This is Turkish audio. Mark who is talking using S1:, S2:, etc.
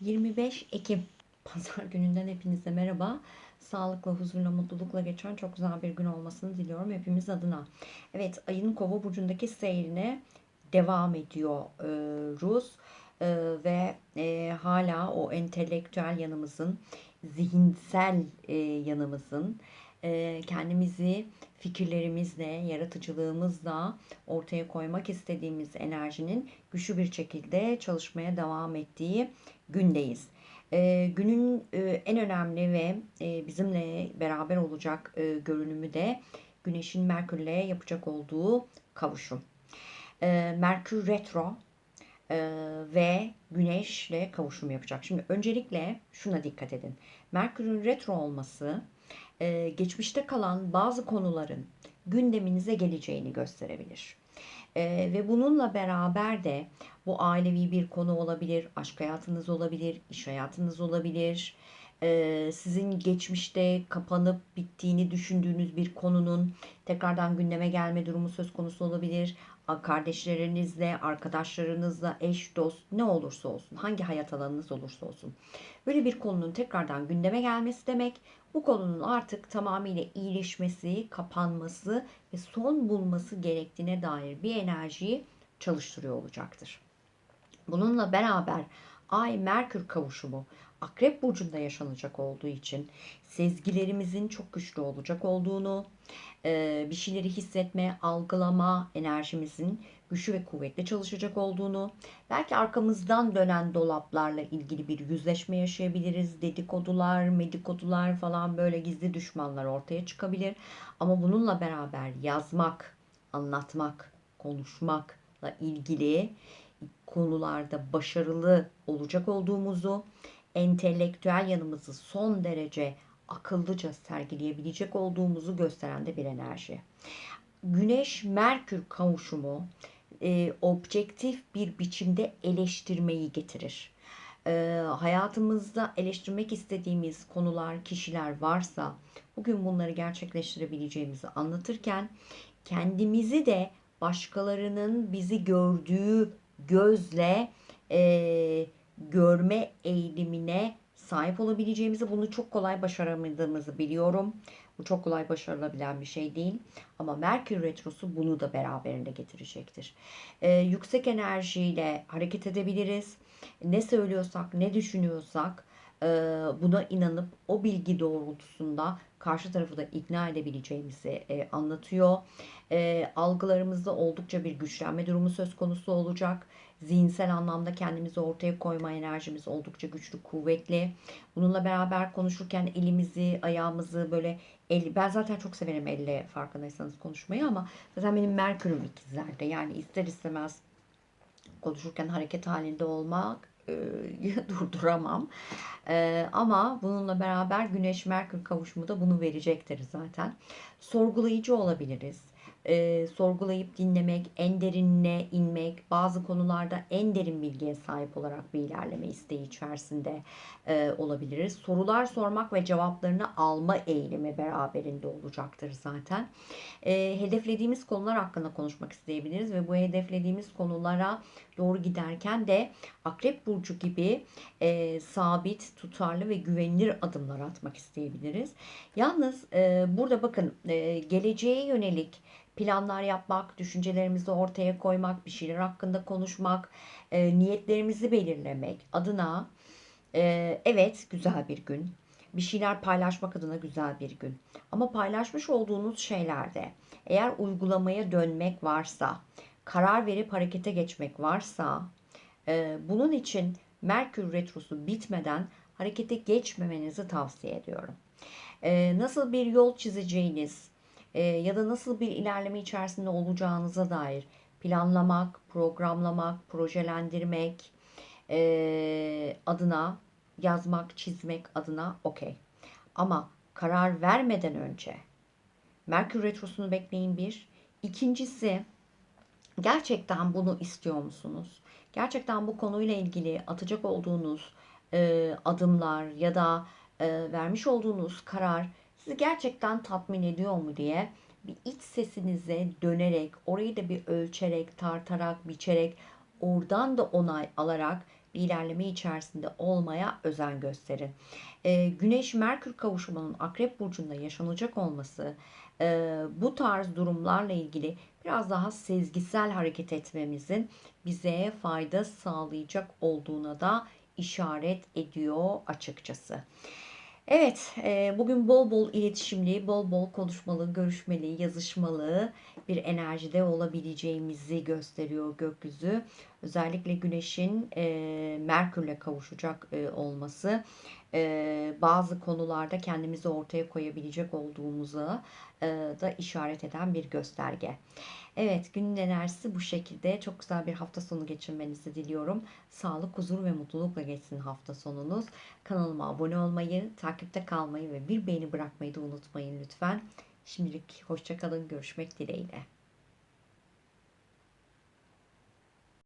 S1: 25 Ekim Pazar gününden hepinize merhaba. Sağlıkla, huzurla, mutlulukla geçen çok güzel bir gün olmasını diliyorum hepimiz adına. Evet, ayın Kova burcundaki seyrine devam ediyoruz Ee, ve e, hala o entelektüel yanımızın, zihinsel e, yanımızın e, kendimizi fikirlerimizle, yaratıcılığımızla ortaya koymak istediğimiz enerjinin güçlü bir şekilde çalışmaya devam ettiği gündeyiz. E, günün e, en önemli ve e, bizimle beraber olacak e, görünümü de Güneş'in Merkür'le yapacak olduğu kavuşum. E, Merkür retro e, ve Güneş'le kavuşum yapacak. Şimdi öncelikle şuna dikkat edin. Merkür'ün retro olması e, geçmişte kalan bazı konuların gündeminize geleceğini gösterebilir. E, ve bununla beraber de bu ailevi bir konu olabilir, aşk hayatınız olabilir, iş hayatınız olabilir. E, sizin geçmişte kapanıp bittiğini düşündüğünüz bir konunun tekrardan gündeme gelme durumu söz konusu olabilir kardeşlerinizle, arkadaşlarınızla, eş, dost ne olursa olsun, hangi hayat alanınız olursa olsun. Böyle bir konunun tekrardan gündeme gelmesi demek, bu konunun artık tamamıyla iyileşmesi, kapanması ve son bulması gerektiğine dair bir enerjiyi çalıştırıyor olacaktır. Bununla beraber Ay Merkür kavuşumu Akrep burcunda yaşanacak olduğu için sezgilerimizin çok güçlü olacak olduğunu, e, bir şeyleri hissetme, algılama enerjimizin güçlü ve kuvvetli çalışacak olduğunu, belki arkamızdan dönen dolaplarla ilgili bir yüzleşme yaşayabiliriz. Dedikodular, medikodular falan böyle gizli düşmanlar ortaya çıkabilir. Ama bununla beraber yazmak, anlatmak, konuşmakla ilgili konularda başarılı olacak olduğumuzu, entelektüel yanımızı son derece akıllıca sergileyebilecek olduğumuzu gösteren de bir enerji. Güneş Merkür kavuşumu e, objektif bir biçimde eleştirmeyi getirir. E, hayatımızda eleştirmek istediğimiz konular, kişiler varsa bugün bunları gerçekleştirebileceğimizi anlatırken kendimizi de başkalarının bizi gördüğü gözle e, görme eğilimine sahip olabileceğimizi, bunu çok kolay başaramadığımızı biliyorum. Bu çok kolay başarılabilen bir şey değil. Ama Merkür Retrosu bunu da beraberinde getirecektir. Ee, yüksek enerjiyle hareket edebiliriz. Ne söylüyorsak, ne düşünüyorsak e, buna inanıp o bilgi doğrultusunda karşı tarafı da ikna edebileceğimizi e, anlatıyor. E, algılarımızda oldukça bir güçlenme durumu söz konusu olacak zihinsel anlamda kendimizi ortaya koyma enerjimiz oldukça güçlü, kuvvetli. Bununla beraber konuşurken elimizi, ayağımızı böyle el, ben zaten çok severim elle farkındaysanız konuşmayı ama zaten benim Merkür'üm ikizlerde. Yani ister istemez konuşurken hareket halinde olmak e, durduramam. E, ama bununla beraber Güneş Merkür kavuşumu da bunu verecektir zaten. Sorgulayıcı olabiliriz e, sorgulayıp dinlemek, en derinine inmek, bazı konularda en derin bilgiye sahip olarak bir ilerleme isteği içerisinde e, olabiliriz. Sorular sormak ve cevaplarını alma eğilimi beraberinde olacaktır zaten. E, hedeflediğimiz konular hakkında konuşmak isteyebiliriz ve bu hedeflediğimiz konulara doğru giderken de Akrep Burcu gibi e, sabit, tutarlı ve güvenilir adımlar atmak isteyebiliriz. Yalnız e, burada bakın e, geleceğe yönelik planlar yapmak, düşüncelerimizi ortaya koymak, bir şeyler hakkında konuşmak, e, niyetlerimizi belirlemek adına e, evet güzel bir gün. Bir şeyler paylaşmak adına güzel bir gün. Ama paylaşmış olduğunuz şeylerde eğer uygulamaya dönmek varsa, karar verip harekete geçmek varsa e, bunun için Merkür Retrosu bitmeden harekete geçmemenizi tavsiye ediyorum. E, nasıl bir yol çizeceğiniz, e, ya da nasıl bir ilerleme içerisinde olacağınıza dair planlamak, programlamak, projelendirmek e, adına yazmak, çizmek adına okey. Ama karar vermeden önce Merkür Retrosu'nu bekleyin bir. İkincisi gerçekten bunu istiyor musunuz? Gerçekten bu konuyla ilgili atacak olduğunuz e, adımlar ya da e, vermiş olduğunuz karar sizi gerçekten tatmin ediyor mu diye bir iç sesinize dönerek, orayı da bir ölçerek, tartarak, biçerek, oradan da onay alarak bir ilerleme içerisinde olmaya özen gösterin. E, Güneş Merkür kavuşumunun Akrep burcunda yaşanacak olması e, bu tarz durumlarla ilgili biraz daha sezgisel hareket etmemizin bize fayda sağlayacak olduğuna da işaret ediyor açıkçası. Evet, bugün bol bol iletişimli, bol bol konuşmalı, görüşmeli, yazışmalı bir enerjide olabileceğimizi gösteriyor gökyüzü. Özellikle Güneş'in Merkür'le kavuşacak olması e, bazı konularda kendimizi ortaya koyabilecek olduğumuza e, da işaret eden bir gösterge. Evet, günün enerjisi bu şekilde. Çok güzel bir hafta sonu geçirmenizi diliyorum. Sağlık, huzur ve mutlulukla geçsin hafta sonunuz. Kanalıma abone olmayı, takipte kalmayı ve bir beğeni bırakmayı da unutmayın lütfen. Şimdilik hoşçakalın, görüşmek dileğiyle.